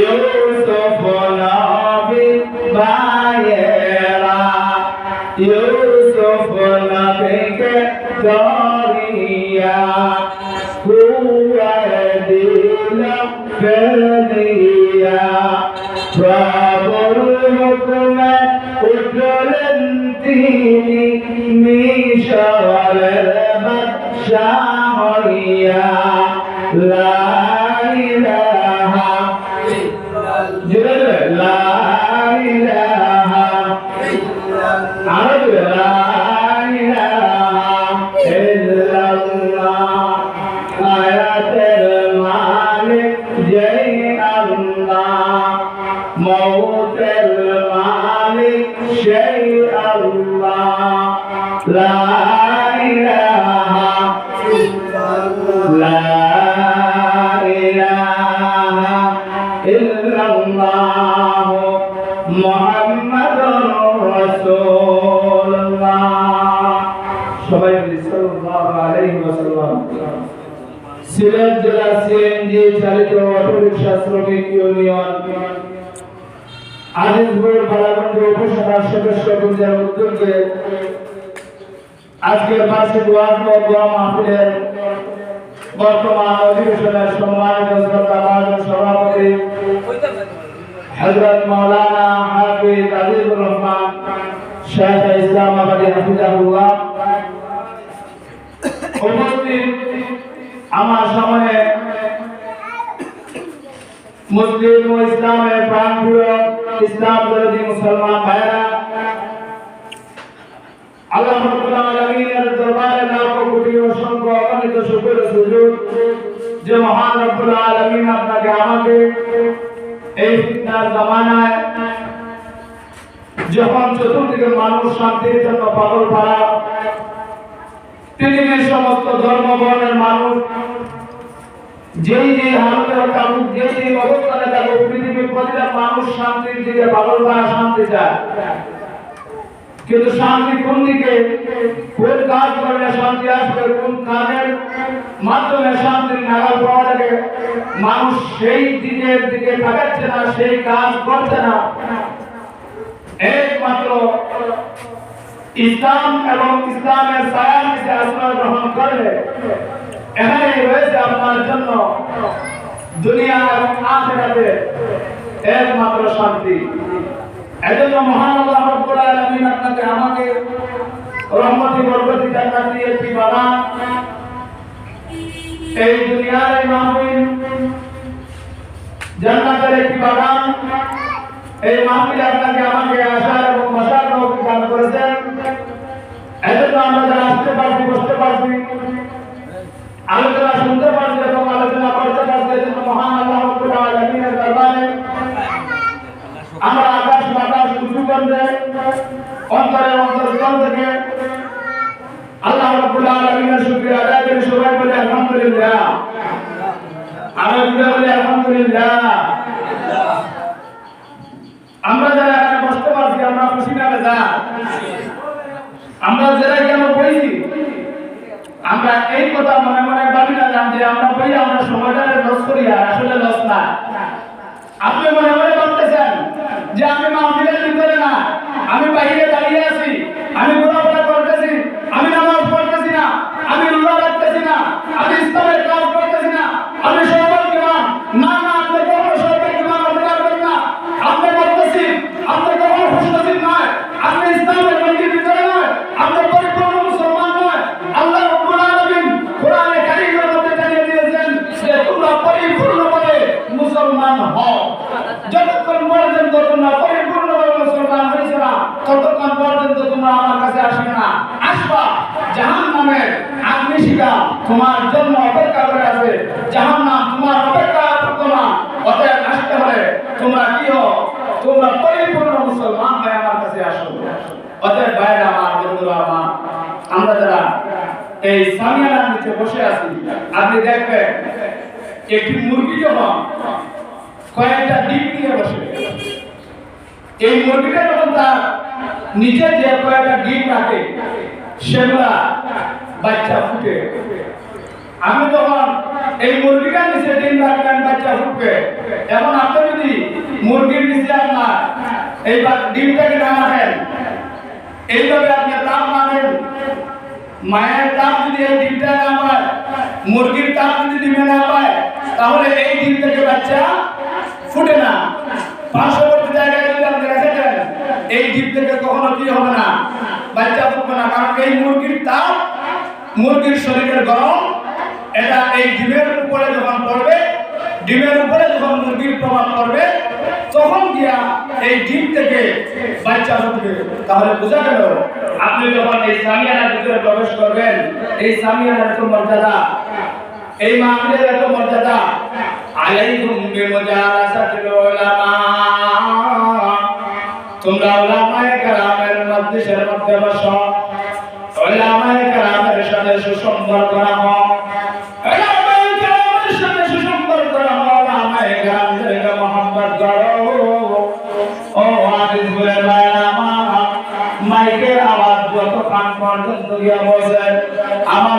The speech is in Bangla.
ইউসুফ নবী ভাইয়েরা ইউসুফ নবীকে দরিয়া কুয়ায় দিল ফেলিয়া। প্রভুর হুকুমে উঠলেন তিনি মিশরের বাদশাহ হইয়া। লা মৌতের মালিক সেই আল্লাহ। লা ইলাহা লা ইলাহা ইল্লাল্লাহ মুহাম্মাদুর রাসূলুল্লাহ। সিলেট জেলা সিএনজি চালিত অটো শ্রমিক ইউনিয়ন। আজিজপুর বালাগঞ্জ উপসভার সদস্য বৃন্দের উদ্যোগে আজকের বার্ষিক ওয়াজ ও দোয়া মাহফিলের বর্তমান অধিবেশনের সম্মানিত সভাপতি হযরত মাওলানা হাফিজ আজিজুর রহমান, শেখ ইসলাম আবাদী হাফিজাহুল্লাহ। উপস্থিত আমার সামনে মুসলিম ও ইসলামের প্রাণপ্রিয় এই ফিতনার জামানায় যখন চতুর্দিকে মানুষ শান্তির জন্য পাগল পাড়া পৃথিবীর সমস্ত ধর্ম মানুষ যেই যে হালতে থাকুক যেই যে অবস্থানে থাকুক পৃথিবীর প্রতিটা মানুষ শান্তির দিকে পাগল পাড়া শান্তি চায়। কিন্তু শান্তি কোন দিকে? কোন কাজ করলে শান্তি আসবে? কোন কাজের মাধ্যমে শান্তির নাগাল পাওয়া যাবে? মানুষ সেই দিকের দিকে তাকাচ্ছে না, সেই কাজ করছে না। একমাত্র ইসলাম এবং ইসলামের সায়ার নিচে আশ্রয় গ্রহণ করলে এখানে রয়েছে আপনার জন্য দুনিয়া এবং আখেরাতে একমাত্র শান্তি। এজন্য মহান আল্লাহ রাব্বুল আলামিন আপনাকে, আমাকে রহমতি, বরকতি, জান্নাত দিয়ে একটি বাগান এই দুনিয়ার এই মাহফিল, জান্নাতের একটি বাগান এই মাহফিল আপনাকে আমাকে আসার এবং বসার দান করেছেন। এজন্য আমরা আসতে পারছি, বসতে পারছি আলোচনা শুনতে পারছি এবং আলোচনা করতে পারছি মহান আল্লাহ দরবারে আমরা আকাশ বাতাস উঁচু করতে অন্তরে অন্তরস্থল থেকে আল্লাহ রাব্বুল আলামিনের শুকরিয়া আদায় করে, সবাই বলে আলহামদুলিল্লাহ। আমরা জুড়ে বলি আলহামদুলিল্লাহ। আমরা যারা এখানে বসতে পারছি, আমরা খুশি না বেজা আমরা যারা কেন বইছি আমরা এই কথা মনে মনে ভাবি না যে আমরা বই আমরা সময়টা জাহান নামের আগ্নি শিখা তোমার জন্য অপেক্ষা করে আছে। জাহান নাম তোমার অপেক্ষা বর্তমান অতএব আসতে হলে তোমরা কি হও? তোমরা পরিপূর্ণ মুসলমান হয়ে আমার কাছে আসো। অতএব ভাইরা আমার, বন্ধুরা আমার, আমরা যারা এই সামিয়ানার নিচে বসে আছি, আপনি দেখবেন একটি মুরগি যখন কয়েকটা ডিম নিয়ে বসে, এই মুরগিটা যখন তার নিচে যে কয়েকটা ডিম রাখে, সেগুলা বাচ্চা ফুটে। আমি তখন এই মুরগিটা নিচে ডিম রাখবেন বাচ্চা ফুটবে। এখন এইবার ডিমটাকে না মাখেন, এইভাবে আপনি তাপ মানেন মায়ের তাপ যদি এই ডিমটা না পায়, মুরগির তাপ যদি ডিমে পায়, তাহলে এই ডিম থেকে বাচ্চা ফুটে না। পার্শ্ববর্তী জায়গায় যদি আপনি রেখে এই ডিম থেকে কখনো কি হবে না? বাচ্চা ফুটবে না। কারণ এই মুরগির তাপ মুরগির শরীরের গরম, এটা এই ডিমের উপরে যখন পড়বে, ডিমের উপরে যখন মুরগির প্রভাব পড়বে, তখন গিয়া এই ডিম থেকে বাচ্চা ফুটবে তাহলে বোঝা গেল, আপনি যখন এই সামিয়ানার ভিতরে প্রবেশ করবেন, এই সামিয়ানার এত মর্যাদা, এই মাহফিলের এত মর্যাদা, আলাইকুম বিমুজালাসাতিল উলামা। তোমরা উলামায়ে কেরামের মজলিসের মধ্যে বসো। কেরামদেরকে সুসম্পর্ক করো আমার। মাইকের আওয়াজ যত কান পর্যন্ত গিয়া বসে আমার